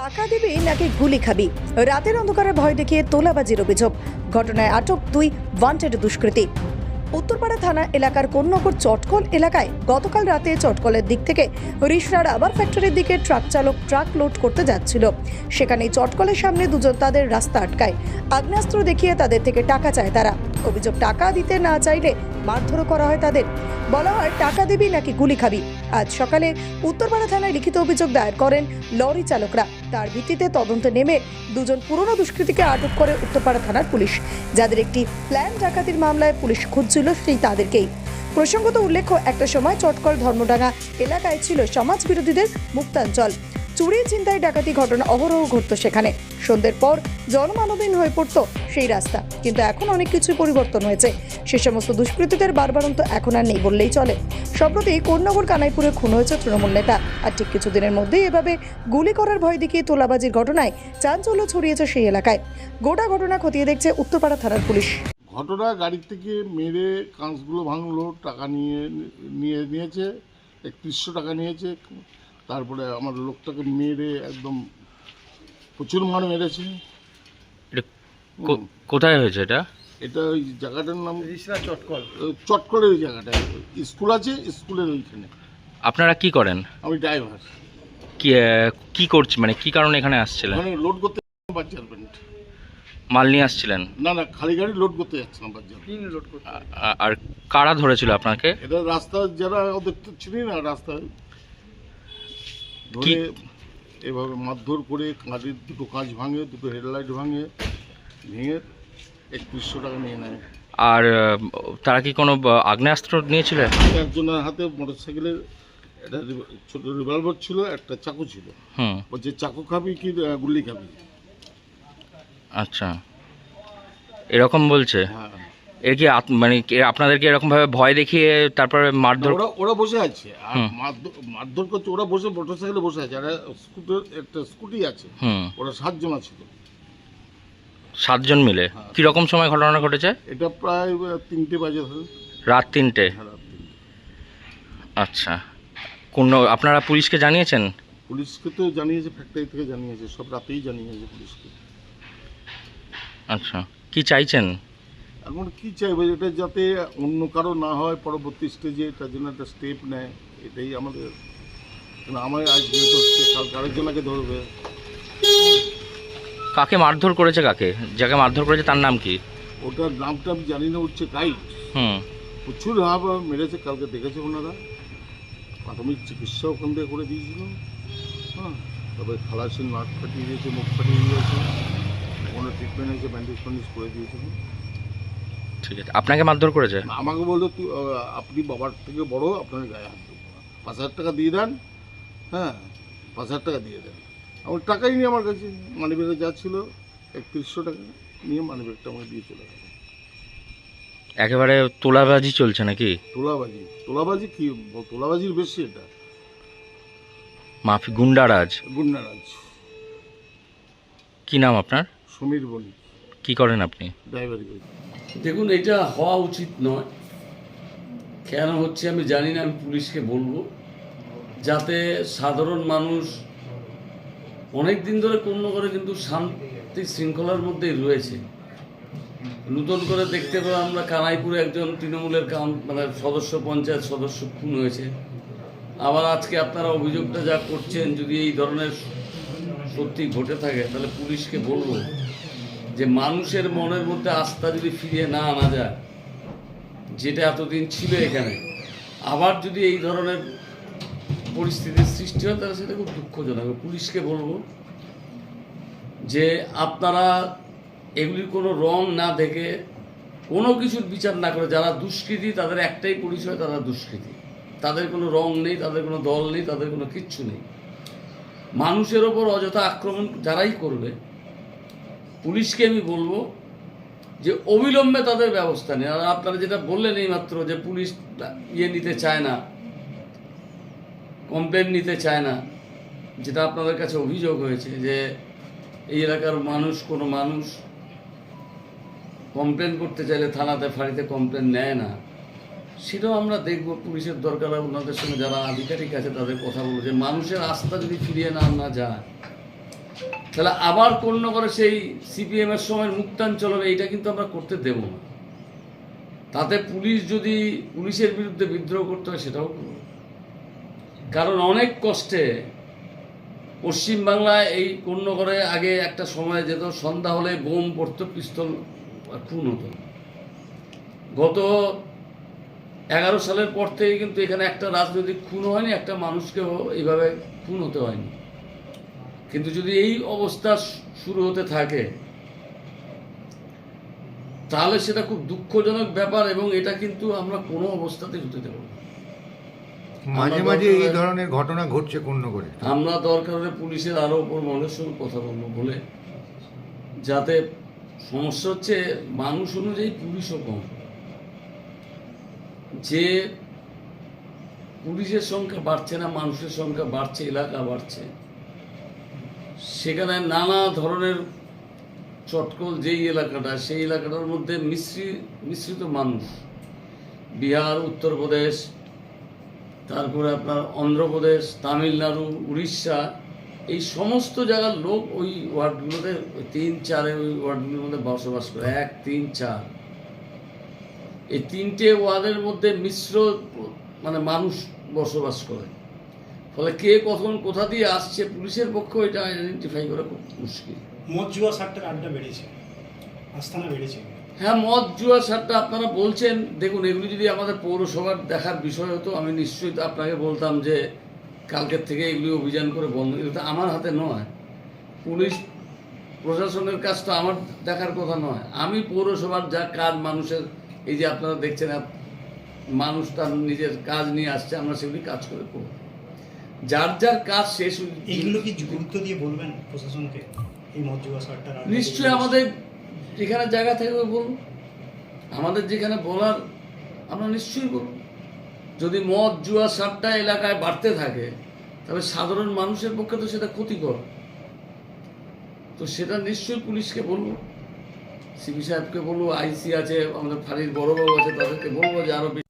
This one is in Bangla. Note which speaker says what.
Speaker 1: টাকা দিবি নাকি গুলি খাবি? রাতের অন্ধকারে ভয় দেখিয়ে তোলাবাজির অভিযোগ। ঘটনায় আটক দুই ওয়ান্টেড দুষ্কৃতী। উত্তরপাড়া থানা এলাকার কোন্নগর চটকল এলাকায় গতকাল রাতে চটকলের দিক থেকে রিসরা রাবার ফ্যাক্টরির দিকে ট্রাক চালক ট্রাক লোড করতে যাচ্ছিল। সেখানেই চটকলের সামনে দুজন তাদের রাস্তা আটকায়। আগ্নেয়াস্ত্র দেখিয়ে তাদের থেকে টাকা চায় তারা। অভিযোগ, টাকা দিতে না চাইলে মারধরও করা হয় তাদের। বলা হয়, টাকা দিবি নাকি গুলি খাবি? আজ সকালে উত্তরপাড়া থানায় লিখিত অভিযোগ দায়ের করেন লরি চালকরা। তার ভিত্তিতে তদন্তে নেমে দুজন পুরনো দুষ্কৃতীকে আটক করে উত্তরপাড়া থানার পুলিশ। যাদের একটি প্ল্যান ডাকাতির মামলায় পুলিশ খুঁজছিল সেই তাদেরকেই। প্রসঙ্গত উল্লেখ্য, একটা সময় চটকল ধর্মডাঙ্গা এলাকায় ছিল সমাজ বিরোধীদের মুক্তাঞ্চল। চুরি চিন্তায় ডাকাতি ঘটনা অহরহ ঘটত সেখানে। সন্ধ্যের পর জনমানবহীন হয়ে পড়তো সেই রাস্তা। কিন্তু এখন অনেক কিছুই পরিবর্তন হয়েছে। সে সমস্ত দুষ্কৃতীদের বারবারন্ত এখন আর নেই বললেই চলে। সম্প্রতি কোন্নগর কানাইপুরে খুন হয়েছে তৃণমূল নেতা। আর ঠিক কিছুদিনের মধ্যেই এভাবে গুলি করার ভয় দেখিয়ে তোলাবাজির ঘটনায় চাঞ্চল্য ছড়িয়েছে সেই এলাকায়। গোটা ঘটনা খতিয়ে দেখছে উত্তরপাড়া থানার পুলিশ।
Speaker 2: ঘটনা গাড়ি থেকে মেরে কাঁচগুলো ভাঙলো, টাকা নিয়ে নিয়ে, নিয়েছে, একত্রিশশো টাকা নিয়েছে। তারপরে আমার লোকটাকে মেরে একদম প্রচুর মার মেরেছে।
Speaker 3: এটা কোথায় হয়েছে এটা?
Speaker 2: এটা ওই জায়গাটার নাম? রিসরা চটকল। চটকলের ওই জায়গাটা। স্কুল আছে স্কুলের ওইখানে।
Speaker 3: আপনারা কি করেন?
Speaker 2: আমি ড্রাইভার।
Speaker 3: কি করছে মানে কি কারণে এখানে আসছিলেন?
Speaker 2: ওখানে লোড করতে বাচ্চার প্যান্ট
Speaker 3: মাল নিয়ে আসছিলেন?
Speaker 2: না না খালি গাড়ি লোড করতে যাচ্ছিলাম লোড করতে
Speaker 3: আর কারা ধরেছিল আপনাকে?
Speaker 2: এটা রাস্তা যারা ওদের তো চিনি না রাস্তায় ধরে এভাবে মারধর করে গাড়ির দুটো কাঁচ ভাঙে দুটো হেডলাইট ভাঙে ভেঙে একত্রিশশো টাকা নিয়ে নেয়।
Speaker 3: আর তারা কি কোনো আগ্নেয়াস্ত্র নিয়েছিলেন
Speaker 2: একজনের হাতে মোটর সাইকেলের একটা ছোট রিভলভার ছিল একটা চাকু ছিল।
Speaker 3: হুম।
Speaker 2: বলছে চাকু খাবি কি গুলি খাবি?
Speaker 3: আচ্ছা। এরকম বলছে?
Speaker 2: হ্যাঁ।
Speaker 3: এর কি আত- মানে কি আপনাদেরকে এরকম ভাবে ভয় দেখিয়ে তারপরে মারধর
Speaker 2: ওরা ওরা বসে আছে। আর
Speaker 3: হুম।
Speaker 2: মারধর মারধর করছে ওরা বসে মোটর সাইকেলে বসে আছে। আর স্কুটার একটা স্কুটি আছে।
Speaker 3: হুম।
Speaker 2: ওরা সাতজন ছিল
Speaker 3: সাতজন মিলে।
Speaker 2: হ্যাঁ।
Speaker 3: কি রকম সময় ঘটনা ঘটেছে?
Speaker 2: এটা প্রায় আহ, তিনটে বাজে ধরে
Speaker 3: রাত তিনটে।
Speaker 2: হ্যাঁ, রাত তিনটে।
Speaker 3: আচ্ছা। কোন আপনারা পুলিশকে জানিয়েছেন?
Speaker 2: পুলিশকে তো জানিয়েছে ফ্যাক্টরি থেকে জানিয়েছে। সব রাতেই জানিয়েছে পুলিশকে।
Speaker 3: আচ্ছা। কি চাইছেন?
Speaker 2: এখন কি চাইবে এটা যাতে অন্য কারও না হয় পরবর্তী স্টেজে এটার জন্য একটা স্টেপ নেয় এটাই আমাদের আমার আজ যেহেতু হচ্ছে আরেকজনকে ধরবে।
Speaker 3: কাকে মারধর করেছে কাকে? যাকে মারধর করেছে তার নাম কি?
Speaker 2: ওটার নামটা আমি জানি না উঠছে কাইট
Speaker 3: হুম।
Speaker 2: প্রচুর হাব মেরেছে কালকে দেখেছে ওনারা। প্রাথমিক চিকিৎসা ওখান থেকে করে দিয়েছিল। হ্যাঁ তারপরে খালাসির নাক ফাটিয়ে দিয়েছে মুখ ফাটিয়ে দিয়েছে। কোনো ট্রিটমেন্ট হয়েছে ব্যান্ডেজ ফ্যান্ডেজ করে দিয়েছিল
Speaker 3: ঠিক আছে। আপনাকে মারধর করেছে?
Speaker 2: আমাকে বলল তুই আপনি বাবার থেকে বড় আপনার গায়ে হাত দেবো। না। পাঁচ হাজার টাকা দিয়ে দেন হ্যাঁ পাঁচ হাজার টাকা দিয়ে দেন। আমার টাকাই নিয়ে আমার কাছে মানিব্যাগে যা ছিল একত্রিশশো টাকা নিয়ে মানিব্যাগটা আমাকে দিয়ে চলে গেল।
Speaker 3: একেবারে তোলাবাজি চলছে নাকি?
Speaker 2: তোলাবাজি। তোলাবাজি কি? তোলাবাজির বেশি এটা।
Speaker 3: মাফি গুন্ডারাজ।
Speaker 2: গুন্ডারাজ।
Speaker 3: কি নাম আপনার?
Speaker 2: সমীর বণিক।
Speaker 3: কি করেন আপনি?
Speaker 2: ড্রাইভারি করি।
Speaker 4: দেখুন, এটা হওয়া উচিত নয়। কেন হচ্ছে আমি জানি না, আমি পুলিশকে বলব। যাতে সাধারণ মানুষ অনেক দিন ধরে কোনো করে, কিন্তু শান্তি শৃঙ্খলার মধ্যেই রয়েছে। নতুন করে দেখতে পেলাম আমরা কানাইপুরে একজন তৃণমূলের মানে সদস্য, পঞ্চায়েত সদস্য খুন হয়েছে। আবার আজকে আপনারা অভিযোগটা যা করছেন, যদি এই ধরনের সত্যি ঘটে থাকে, তাহলে পুলিশকে বলব। যে মানুষের মনের মধ্যে আস্থা যদি ফিরিয়ে না আনা যায়, যেটা এতদিন ছিল এখানে, আবার যদি এই ধরনের পরিস্থিতির সৃষ্টি হয়, তাহলে সেটা খুব দুঃখজনক। পুলিশকে বলব যে আপনারা এগুলির কোনো রং না দেখে কোনো কিছুর বিচার না করে, যারা দুষ্কৃতী, তাদের একটাই পরিচয়, তারা দুষ্কৃতী। তাদের কোনো রং নেই, তাদের কোনো দল নেই, তাদের কোনো কিচ্ছু নেই। মানুষের ওপর অযথা আক্রমণ যারাই করবে পুলিশকে আমি বলব যে অবিলম্বে তাদের ব্যবস্থা নেই আর আপনারা যেটা বললেন এই মাত্র যে পুলিশ ইয়ে নিতে চায় না কমপ্লেন নিতে চায় না, যেটা আপনাদের কাছে অভিযোগ হয়েছে যে এই এলাকার মানুষ, কোনো মানুষ কমপ্লেন করতে চাইলে থানাতে, ফাঁড়িতে কমপ্লেন নেয় না। সেটাও আমরা দেখব। পুলিশের দরকার ওনাদের সঙ্গে যারা আধিকারিক আছে তাদের কথা বলব। যে মানুষের আস্থা যদি ফিরিয়ে না আনা যায় তাহলে আবার কোন করে সেই সিপিএম এর সময় মুক্তাঞ্চল হবে, এইটা কিন্তু আমরা করতে দেব না। তাতে পুলিশ যদি পুলিশের বিরুদ্ধে বিদ্রোহ করতে হয়, সেটাও করব কারণ অনেক কষ্টে পশ্চিমবাংলায় এই করে আগে একটা সময় যেত, সন্ধ্যা হলে বোম পড়তো, পিস্তল আর খুন হতো। গত এগারো সালের পর থেকে কিন্তু এখানে একটা রাজনৈতিক খুন হয়নি, একটা মানুষকেও এইভাবে খুন হতে হয়নি। কিন্তু যদি এই অবস্থা শুরু হতে থাকে তাহলে সেটা খুব দুঃখজনক ব্যাপার এবং এটা কিন্তু আমরা কোনো অবস্থাতেই হতে দেব না।
Speaker 5: মাঝে মাঝে এই ধরনের ঘটনা ঘটছে কোন করে।
Speaker 4: আমরা দরকার হলে পুলিশের আরও ওপর মহলের সঙ্গে কথা বলব বলে যাতে সমস্যা হচ্ছে মানুষ অনুযায়ী পুলিশও কম। যে পুলিশের সংখ্যা বাড়ছে না মানুষের সংখ্যা বাড়ছে এলাকা বাড়ছে সেখানে নানা ধরনের চটকল যেই এলাকাটা, সেই এলাকাটার মধ্যে মিশ্রি, মিশ্রিত মানুষ। বিহার, উত্তরপ্রদেশ, তারপরে আপনার অন্ধ্রপ্রদেশ, তামিলনাড়ু, উড়িষ্যা, এই সমস্ত জায়গার লোক ওই ওয়ার্ডগুলোতে তিন চারে ওই ওয়ার্ডগুলোর মধ্যে বসবাস করে, এক, তিন, চার। এই তিনটে ওয়ার্ডের মধ্যে মিশ্র মানে মানুষ বসবাস করে। ফলে কে কখন কোথা দিয়ে আসছে পুলিশের পক্ষে এটা আইডেন্টিফাই করা খুব মুশকিল।
Speaker 6: মদ জুয়া সারটার আড্ডা বেড়েছে। আস্থানা বেড়েছে।
Speaker 4: হ্যাঁ মদ জুয়া সারটা আপনারা বলছেন। দেখুন এগুলি যদি আমাদের পৌরসভার দেখার বিষয় হতো আমি নিশ্চয়ই আপনাকে বলতাম যে কালকের থেকে এগুলি অভিযান করে বন্ধ। তো আমার হাতে নয়। পুলিশ প্রশাসনের কাজ তো আমার দেখার কথা নয়। আমি পৌরসভার যা কাজ মানুষের এই যে আপনারা দেখছেন মানুষ তার নিজের কাজ নিয়ে আসছে আমরা সেগুলি কাজ করে করব। যার যার কাজ শেষ
Speaker 6: এইগুলো কি গুরুত্ব দিয়ে বলবেন প্রশাসনকে? এই মদ জুয়া সারটার
Speaker 4: নিশ্চয়ই আমাদের যেখানে জায়গা থাকবে বলুন। আমাদের যেখানে বলার আমরা নিশ্চয়ই বলব যদি মদ জুয়া সাতটা এলাকায় বাড়তে থাকে তাহলে সাধারণ মানুষের পক্ষে তো সেটা ক্ষতিকর। তো সেটা নিশ্চয়ই পুলিশকে বলব। সিবি সাহেবকে বলব আইসি আছে আমাদের ফাঁড়ির বড়বাবু আছে তাদেরকে বলব যে আরও বেশি